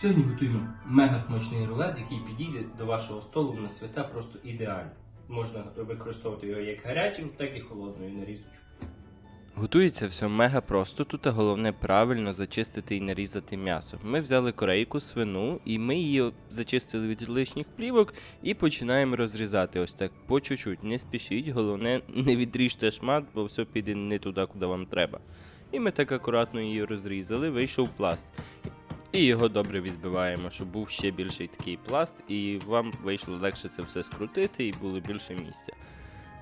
Сьогодні готуємо мега смачний рулет, який підійде до вашого столу на свята просто ідеально. Можна використовувати його як гарячим, так і холодною нарізочкою. Готується все мега просто. Тут головне правильно зачистити і нарізати м'ясо. Ми взяли корейку, свину, і ми її зачистили від лишніх плівок і починаємо розрізати. Ось так по чуть-чуть. Не спішіть, головне не відріжте шмат, бо все піде не туди, куди вам треба. І ми так акуратно її розрізали, вийшов пласт. Його добре відбиваємо, щоб був ще більший такий пласт, і вам вийшло легше це все скрутити і було більше місця.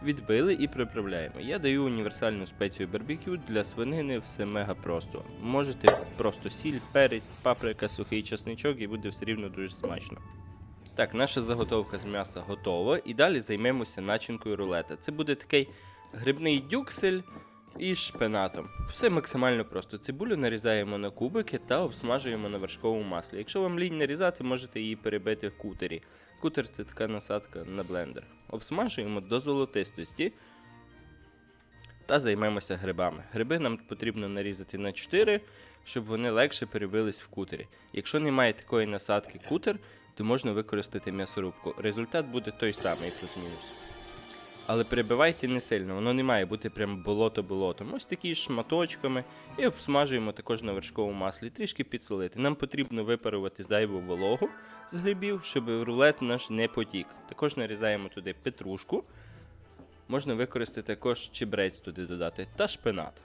Відбили і приправляємо. Я даю універсальну спецію барбекю для свинини, все мега просто. Можете просто сіль, перець, паприка, сухий чесничок і буде все рівно дуже смачно. Так, наша заготовка з м'яса готова, і далі займемося начинкою рулета. Це буде такий грибний дюксель із шпинатом. Все максимально просто. Цибулю нарізаємо на кубики та обсмажуємо на вершковому маслі. Якщо вам лінь нарізати, можете її перебити в кутері. Кутер це така насадка на блендер. Обсмажуємо до золотистості та займемося грибами. Гриби нам потрібно нарізати на 4, щоб вони легше перебились в кутері. Якщо немає такої насадки кутер, то можна використати м'ясорубку. Результат буде той самий, плюс-мінус. Але перебивайте не сильно, воно не має бути прям болото-болотом. Ось такі шматочками і обсмажуємо також на вершковому маслі, трішки підсолити. Нам потрібно випарувати зайву вологу з грибів, щоб рулет наш не потік. Також нарізаємо туди петрушку. Можна використати також чебрець туди додати та шпинат.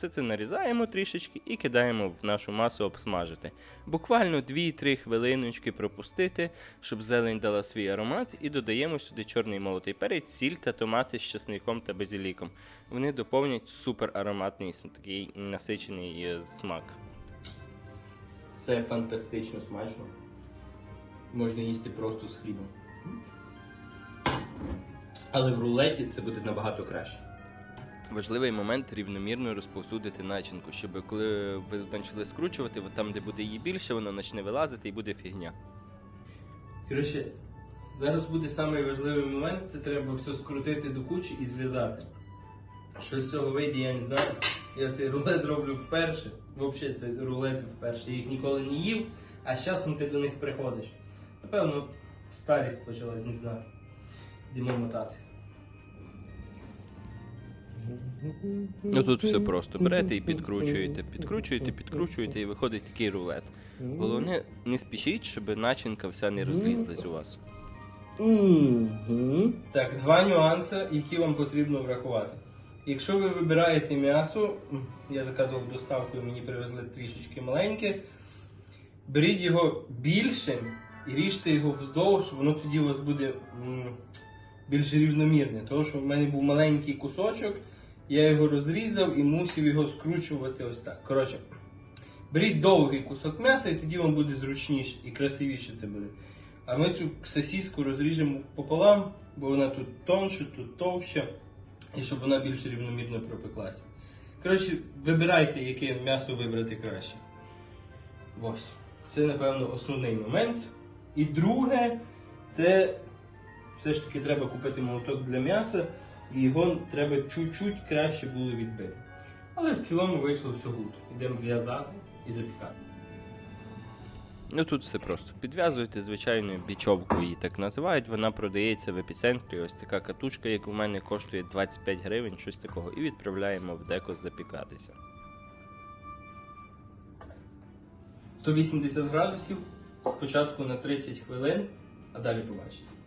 Все це нарізаємо трішечки і кидаємо в нашу масу обсмажити. Буквально 2-3 хвилиночки пропустити, щоб зелень дала свій аромат, і додаємо сюди чорний молотий перець, сіль та томати з чесником та базиліком. Вони доповнять супер ароматний такий насичений е, смак. Це фантастично смачно. Можна їсти просто з хлібом. Але в рулеті це буде набагато краще. Важливий момент рівномірно розповсюдити начинку, щоб коли ви почали скручувати, от там, де буде її більше, воно почне вилазити і буде фігня. Коротше, зараз буде самий важливий момент, це треба все скрутити до кучі і зв'язати. Що з цього вийде, я не знаю. Я цей рулет роблю вперше. Взагалі, це рулети вперше. Я їх ніколи не їв, а з часом ти до них приходиш. Напевно, старість почалась, не знаю. Йдемо мотати. Ну тут все просто. Берете і підкручуєте, підкручуєте, підкручуєте, і виходить такий рулет. Головне, не спішіть, щоб начинка вся не розлізлась у вас. Так, два нюанси, які вам потрібно врахувати. Якщо ви вибираєте м'ясо, я заказував доставку і мені привезли трішечки маленьке, беріть його більшим і ріжте його вздовж, воно тоді у вас буде більш рівномірне. Тому що в мене був маленький кусочок, я його розрізав і мусив його скручувати ось так. Коротше, беріть довгий кусок м'яса, і тоді вам буде зручніше і красивіше це буде. А ми цю сосиску розріжемо пополам, бо вона тут тонша, тут товща, і щоб вона більш рівномірно пропеклася. Коротше, вибирайте, яке м'ясо вибрати краще. Ось. Це, напевно, основний момент. І друге, це все ж таки треба купити молоток для м'яса, і його треба чуть-чуть краще було відбити. Але в цілому вийшло все гуд. Йдемо в'язати і запікати. Ну тут все просто. Підв'язуєте звичайною бічовкою, її так називають. Вона продається в епіцентрі. Ось така катушка, як у мене, коштує 25 гривень, щось такого, і відправляємо в деко запікатися. 180 градусів спочатку на 30 хвилин, а далі побачите.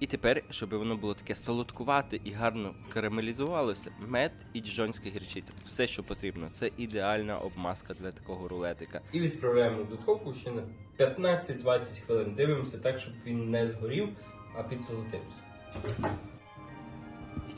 І тепер, щоб воно було таке солодкувате і гарно карамелізувалося, мед і джонська гірчиця. Все, що потрібно. Це ідеальна обмазка для такого рулетика. І відправляємо в духовку ще на 15-20 хвилин. Дивимося так, щоб він не згорів, а підсолотився.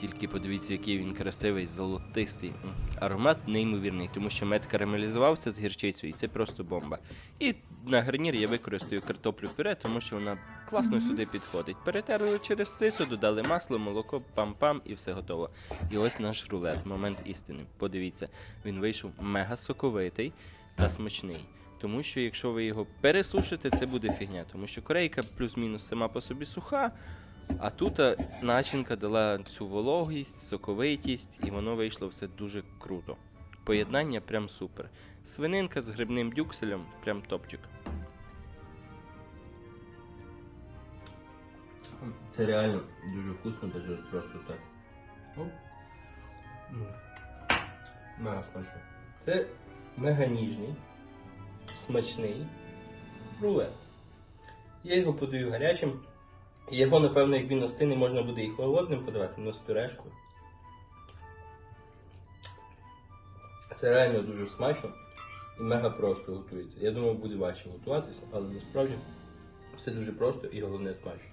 Тільки подивіться, який він красивий, золотистий. Аромат неймовірний, тому що мед карамелізувався з гірчицею, і це просто бомба. І на гарнір я використаю картоплю пюре, тому що вона класно сюди підходить. Перетерли через сито, додали масло, молоко, пам-пам і все готово. І ось наш рулет, момент істини. Подивіться, він вийшов мега соковитий та смачний. Тому що якщо ви його пересушите, це буде фігня. Тому що корейка плюс-мінус сама по собі суха, а тут е, начинка дала цю вологість, соковитість, і воно вийшло все дуже круто. Поєднання прям супер. Свининка з грибним дюкселем прям топчик. Це реально дуже вкусно, даже просто так. Мега смачно. Це мега ніжний, смачний рулет. Я його подаю гарячим. Його, напевно, як він остине, можна буде і холодним подавати, але з пюрешкою. Це реально дуже смачно і мега просто готується. Я думав, буде важче готуватися, але насправді все дуже просто і головне смачно.